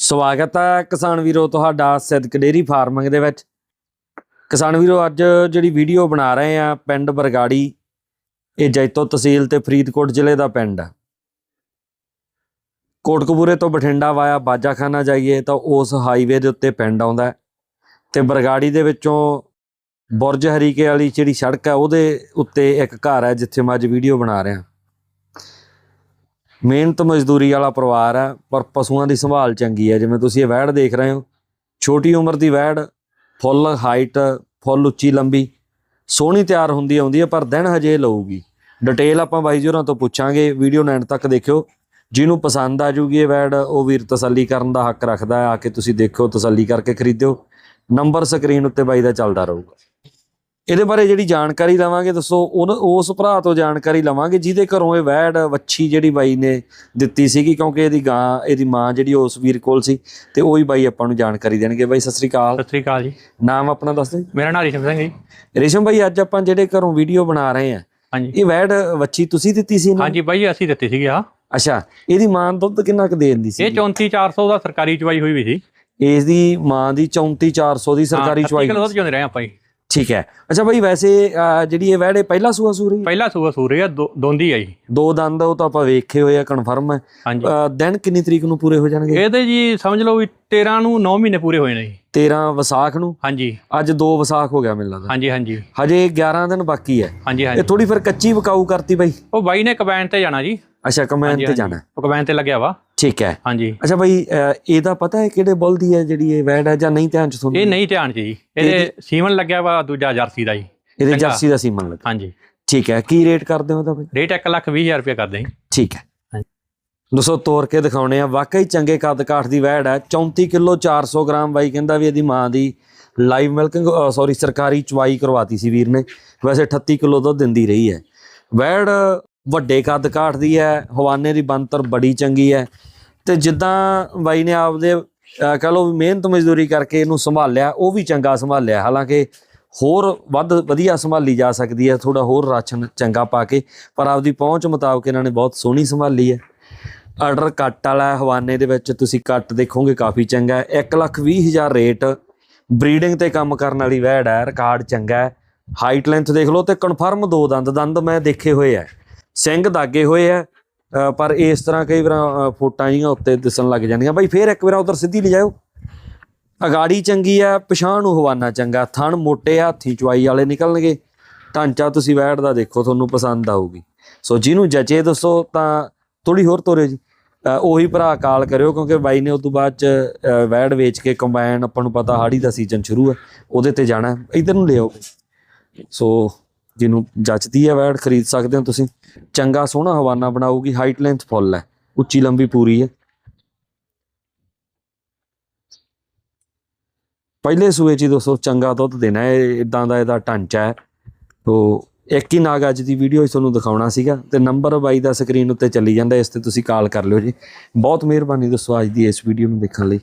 ਸਵਾਗਤ ਹੈ ਕਿਸਾਨ ਵੀਰੋ ਤੁਹਾਡਾ ਸਿੱਧਕ ਡੇਰੀ ਫਾਰਮਿੰਗ ਦੇ ਵਿੱਚ। ਕਿਸਾਨ ਵੀਰੋ, ਅੱਜ ਜਿਹੜੀ ਵੀਡੀਓ ਬਣਾ ਰਹੇ ਆ ਪਿੰਡ ਬਰਗਾੜੀ, ਇਹ ਜੈਤੋ ਤਹਿਸੀਲ ਤੇ ਫਰੀਦਕੋਟ ਜ਼ਿਲ੍ਹੇ ਦਾ ਪਿੰਡ ਹੈ ਕੋਟਕਪੂਰੇ ਤੋਂ ਬਠਿੰਡਾ ਵਾਇਆ ਬਾਜਾਖਾਨਾ ਜਾਈਏ ਤਾਂ ਉਸ ਹਾਈਵੇ ਦੇ ਉੱਤੇ ਪਿੰਡ ਆਉਂਦਾ ਹੈ ਤੇ ਬਰਗਾੜੀ ਦੇ ਵਿੱਚੋਂ ਬੁਰਜ ਹਰੀਕੇ ਵਾਲੀ ਜਿਹੜੀ ਸੜਕ ਹੈ ਉਹਦੇ ਉੱਤੇ ਇੱਕ ਘਰ ਹੈ ਜਿੱਥੇ ਮੈਂ ਅੱਜ ਵੀਡੀਓ ਬਣਾ ਰਿਹਾ। ਮਿਹਨਤ ਮਜ਼ਦੂਰੀ ਵਾਲਾ ਪਰਿਵਾਰ ਹੈ, ਪਰ ਪਸ਼ੂਆਂ ਦੀ ਸੰਭਾਲ ਚੰਗੀ ਹੈ। ਜਿਵੇਂ ਤੁਸੀਂ ਇਹ ਵੈੜ ਦੇਖ ਰਹੇ ਹੋ, ਛੋਟੀ ਉਮਰ ਦੀ ਵੈੜ ਫੁੱਲ ਹਾਈਟ ਫੁੱਲ ਉੱਚੀ ਲੰਬੀ, ਸੋਹਣੀ ਤਿਆਰ ਹੁੰਦੀ ਆਉਂਦੀ ਹੈ, ਪਰ ਦਿਨ ਹਜੇ ਲਊਗੀ। ਡਿਟੇਲ ਆਪਾਂ ਬਾਈ ਜੀ ਹੋਰਾਂ ਤੋਂ ਪੁੱਛਾਂਗੇ, ਵੀਡੀਓ ਨੈਂਡ ਤੱਕ ਦੇਖਿਓ। ਜਿਹਨੂੰ ਪਸੰਦ ਆ ਜੂਗੀ ਇਹ ਵੈੜ ਉਹ ਵੀਰ ਤਸੱਲੀ ਕਰਨ ਦਾ ਹੱਕ ਰੱਖਦਾ ਆ ਕੇ ਤੁਸੀਂ ਦੇਖੋ ਤਸੱਲੀ ਕਰਕੇ ਖਰੀਦਿਓ। ਨੰਬਰ ਸਕਰੀਨ ਉੱਤੇ ਬਾਈ ਦਾ ਚੱਲਦਾ ਰਹੂਗਾ। ਇਹਦੇ ਬਾਰੇ ਜਿਹੜੀ ਜਾਣਕਾਰੀ ਲਵਾਂਗੇ ਦੱਸੋ ਉਸ ਭਰਾ ਤੋਂ ਜਾਣਕਾਰੀ ਲਵਾਂਗੇ ਜਿਹਦੇ ਘਰੋਂ ਇਹ ਵੈੜ ਵੱਛੀ ਜਿਹੜੀ ਬਾਈ ਨੇ ਦਿੱਤੀ ਸੀਗੀ ਕਿਉਂਕਿ ਇਹਦੀ ਗਾਂ ਇਹਦੀ ਮਾਂ ਜਿਹੜੀ ਉਸ ਵੀਰ ਕੋਲ ਸੀ ਤੇ ਉਹੀ ਬਾਈ ਆਪਾਂ ਨੂੰ ਜਾਣਕਾਰੀ ਦੇਣਗੇ। ਬਾਈ ਸਤਿ ਸ੍ਰੀ ਅਕਾਲ। ਸਤਿ ਸ੍ਰੀ ਅਕਾਲ ਜੀ। ਨਾਮ ਆਪਣਾ ਦੱਸ ਦਿਓ। ਮੇਰਾ ਨਾਮ ਰਿਸ਼ਮ ਸਿੰਘ ਜੀ। ਰੇਸ਼ਮ ਬਾਈ ਅੱਜ ਆਪਾਂ ਜਿਹੜੇ ਘਰੋਂ ਵੀਡੀਓ ਬਣਾ ਰਹੇ ਆ ਹਾਂਜੀ। ਇਹ ਵੈੜ ਵੱਛੀ ਤੁਸੀਂ ਦਿੱਤੀ ਸੀ ਨੂੰ? ਹਾਂਜੀ ਬਾਈ ਅਸੀਂ ਦਿੱਤੀ ਸੀਗੀ ਆ ਅੱਛਾ ਇਹਦੀ ਮਾਂ ਦੁੱਧ ਕਿੰਨਾ ਕੁ ਦੇ ਦਿੰਦੀ ਸੀ ਇਹ 34400 ਦਾ ਸਰਕਾਰੀ ਚਵਾਈ ਹੋਈ ਵੀ ਸੀ। ਇਸ ਦੀ ਮਾਂ ਦੀ 34400 ਦੀ ਸਰਕਾਰੀ ਚੁਆਈ ਕਿਲੋ ਦੁੱਧ ਚੋਂਦੇ ਰਹੇ ਆਪਾਂ ਜੀ। ਠੀਕ ਹੈ। ਅੱਛਾ ਬਾਈ ਵੈਸੇ ਜਿਹੜੀ ਇਹ ਇਹ ਪਹਿਲਾ ਸੂਆ ਸੂ ਰਹੀ ਪਹਿਲਾ ਸੂਆ ਸੂਰੇ ਆ ਦੋ- ਦੋਂਦੀ ਆ ਜੀ ਦੋ ਦੰਦ ਉਹ ਤਾਂ ਆਪਾਂ ਵੇਖੇ ਹੋਏ ਆ ਕਨਫਰਮ ਹੈ ਦਿਨ ਕਿੰਨੀ ਤਰੀਕ ਨੂੰ ਪੂਰੇ ਹੋ ਜਾਣਗੇ? ਇਹਦੇ ਜੀ ਸਮਝ ਲਓ ਵੀ 13 ਨੂੰ 9 ਮਹੀਨੇ ਪੂਰੇ ਹੋਏ ਨੇ ਜੀ। 13 ਵਿਸਾਖ ਨੂੰ? ਹਾਂਜੀ। ਅੱਜ 2 ਵਿਸਾਖ ਹੋ ਗਿਆ ਮੈਨੂੰ ਲੱਗਦਾ। ਹਾਂਜੀ ਹਾਂਜੀ। ਹਜੇ 11 ਦਿਨ ਬਾਕੀ ਹੈ। ਹਾਂਜੀ ਇਹ ਹਾਂਜੀ ਥੋੜੀ ਫਿਰ ਕੱਚੀ ਵਿਕਾਊ ਕਰਤੀ ਬਾਈ। ਉਹ ਬਾਈ ਨੇ ਕਬੈਨ ਤੇ ਜਾਣਾ ਜੀ। ਅੱਛਾ ਕਮੈਨ ਤੇ ਜਾਣਾ। ਉਹ ਕਬੈਨ ਤੇ ਲੱਗਿਆ ਵਾ। ਠੀਕ ਹੈ। ਹਾਂਜੀ। ਅੱਛਾ ਬਾਈ ਇਹਦਾ ਪਤਾ ਹੈ ਕਿਹੜੇ ਬੁੱਲ ਦੀ ਹੈ ਜਿਹੜੀ ਇਹ ਵੈੜ ਹੈ ਜਾਂ ਨਹੀਂ ਧਿਆਨ ਚ ਇਹ ਤੁਹਾਨੂੰ ਨਹੀਂ ਧਿਆਨ ਚ ਜੀ। ਇਹਦੇ ਸੀਮਨ ਲੱਗਿਆ ਵਾ ਦੂਜਾ ਜਰਸੀ ਦਾ ਜੀ। ਇਹਦੇ। ਜਰਸੀ ਦਾ ਸੀਮਨ ਲੱਗਾ ਹਾਂਜੀ। ਠੀਕ ਹੈ। ਕੀ ਰੇਟ ਕਰਦੇ ਹੋ ਤਾਂ ਬਾਈ? ਰੇਟ 1 ਲੱਖ 20 ਹਜ਼ਾਰ ਰੁਪਏ ਕਰਦੇ ਜੀ। ਠੀਕ ਹੈ। ਦੋਸਤੋ ਤੋੜ ਕੇ ਦਿਖਾਉਣੇ ਆ। ਵਾਕਈ ਚੰਗੇ ਕੱਦ ਕਾਠ ਦੀ ਵੈੜ ਹੈ। 34 ਕਿਲੋ 400 ਗ੍ਰਾਮ ਬਾਈ ਕਹਿੰਦਾ ਵੀ ਇਹਦੀ ਮਾਂ ਦੀ ਲਾਈਵ ਮਿਲਕਿੰਗ ਸੌਰੀ ਸਰਕਾਰੀ ਚਵਾਈ ਕਰਵਾਤੀ ਸੀ ਵੀਰ ਨੇ। ਵੈਸੇ 38 ਕਿਲੋ ਦੁੱਧ ਦਿੰਦੀ ਰਹੀ ਹੈ। ਵੈੜ ਵੱਡੇ ਕੱਦ ਕਾਠ ਦੀ ਹੈ, ਹਵਾਨੇ ਦੀ ਬੰਤਰ ਬੜੀ ਚੰਗੀ ਹੈ। ਤੇ ਜਿੱਦਾਂ ਬਾਈ ਨੇ ਆਪਦੇ, ਅਹ, ਕਹ ਲਓ ਮਿਹਨਤ ਮਜ਼ਦੂਰੀ ਕਰਕੇ ਇਹਨੂੰ ਸੰਭਾਲਿਆ, ਉਹ ਵੀ ਚੰਗਾ ਸੰਭਾਲਿਆ। ਹਾਲਾਂਕਿ ਹੋਰ ਵੱਧ ਵਧੀਆ ਸੰਭਾਲੀ ਜਾ ਸਕਦੀ ਹੈ ਥੋੜਾ ਹੋਰ ਰਾਸ਼ਨ ਚੰਗਾ ਪਾ ਕੇ, ਪਰ ਆਪਦੀ ਪਹੁੰਚ ਮੁਤਾਬਕ ਇਹਨਾਂ ਨੇ ਬਹੁਤ ਸੋਹਣੀ ਸੰਭਾਲੀ ਹੈ। ਆਰਡਰ ਕੱਟ ਵਾਲਾ ਹੈ, ਹਵਾਨੇ ਦੇ ਵਿੱਚ ਤੁਸੀਂ ਕੱਟ ਦੇਖੋਗੇ, ਕਾਫੀ ਚੰਗਾ ਹੈ। 1 ਲੱਖ ਵੀਹ ਹਜ਼ਾਰ ਰੇਟ, ਬਰੀਡਿੰਗ ਤੇ ਕੰਮ ਕਰਨ ਵਾਲੀ ਵੈੜ ਹੈ, ਰਿਕਾਰਡ ਚੰਗਾ ਹੈ। ਹਾਈਟ ਲੈਂਥ ਦੇਖ ਲਓ ਤੇ ਕਨਫਰਮ ਦੋ ਦੰਦ ਦੰਦ ਮੈਂ ਦੇਖੇ ਹੋਏ ਆ ਸਿੰਘ ਦਾਗੇ ਹੋਏ ਆ ਅ, ਪਰ ਇਸ ਤਰ੍ਹਾਂ ਕਈ ਵਾਰ ਫੋਟਾਂ ਜੀਆਂ ਉੱਤੇ ਦਿਸਣ ਲੱਗ ਜਾਂਦੀਆਂ। ਬਾਈ ਫੇਰ ਇੱਕ ਵਾਰ ਉਧਰ ਸਿੱਧੀ ਲਿਜਾਓ ਅਗਾੜੀ ਚੰਗੀ ਆ ਪਛਾਣ ਨੂੰ ਹਵਾਨਾ ਚੰਗਾ। ਥਣ ਮੋਟੇ ਆ, ਚੁਆਈ ਵਾਲੇ ਨਿਕਲਣਗੇ। ਢਾਂਚਾ ਤੁਸੀਂ ਵੈੜ ਦਾ ਦੇਖੋ ਤੁਹਾਨੂੰ ਪਸੰਦ ਆਊਗੀ। ਸੋ ਜਿਹਨੂੰ ਜਚੇ ਦੱਸੋ ਤਾਂ ਥੋੜੀ ਹੋਰ ਤੋਰਿਓ ਜੀ। ਅ, ਉਹੀ ਭਰਾ ਕਾਲ ਕਰਿਓ ਕਿਉਂਕਿ ਬਾਈ ਨੇ ਉਸ ਤੋਂ ਬਾਅਦ ਚ ਅ, ਵੈੜ ਵੇਚ ਕੇ ਕੰਬਾਈਨ ਆਪਾਂ ਨੂੰ ਪਤਾ ਹਾੜੀ ਦਾ ਸੀਜ਼ਨ ਸ਼ੁਰੂ ਹੈ ਉਹਦੇ ਤੇ ਜਾਣਾ। ਹੈ। ਇੱਧਰ ਨੂੰ ਲਿਆਓ ਸੋ ਜਿਹਨੂੰ ਜੱਚਦੀ ਹੈ ਵੈੜ ਖਰੀਦ ਸਕਦੇ ਹੋ ਤੁਸੀਂ। ਚੰਗਾ ਸੋਹਣਾ ਹਵਾਨਾ ਬਣਾਊਗੀ ਹਾਈਟ ਲੈਂਥ ਫੁੱਲ ਹੈ। ਉੱਚੀ ਲੰਬੀ ਪੂਰੀ ਹੈ। ਪਹਿਲੇ ਸੂਏ 'ਚ ਹੀ ਦੋਸਤੋ ਚੰਗਾ ਦੁੱਧ ਦੇਣਾ ਹੈ ਇਦਾਂ ਦਾ ਇਹਦਾ ਢਾਂਚਾ ਹੈ। ਤੋ ਇੱਕ ਹੀ ਨਾਗ ਅੱਜ ਦੀ ਵੀਡੀਓ 'ਚ ਤੁਹਾਨੂੰ ਦਿਖਾਉਣਾ ਸੀਗਾ ਤੇ ਨੰਬਰ ਬਾਈ ਦਾ ਸਕਰੀਨ ਉੱਤੇ ਚੱਲੀ ਜਾਂਦਾ, ਇਸ ਤੇ ਤੁਸੀਂ ਕਾਲ ਕਰ ਲਿਓ ਜੀ। ਬਹੁਤ ਮਿਹਰਬਾਨੀ ਦੋਸਤੋ ਅੱਜ ਦੀ ਇਸ ਵੀਡੀਓ ਨੂੰ ਦੇਖਣ ਲਈ।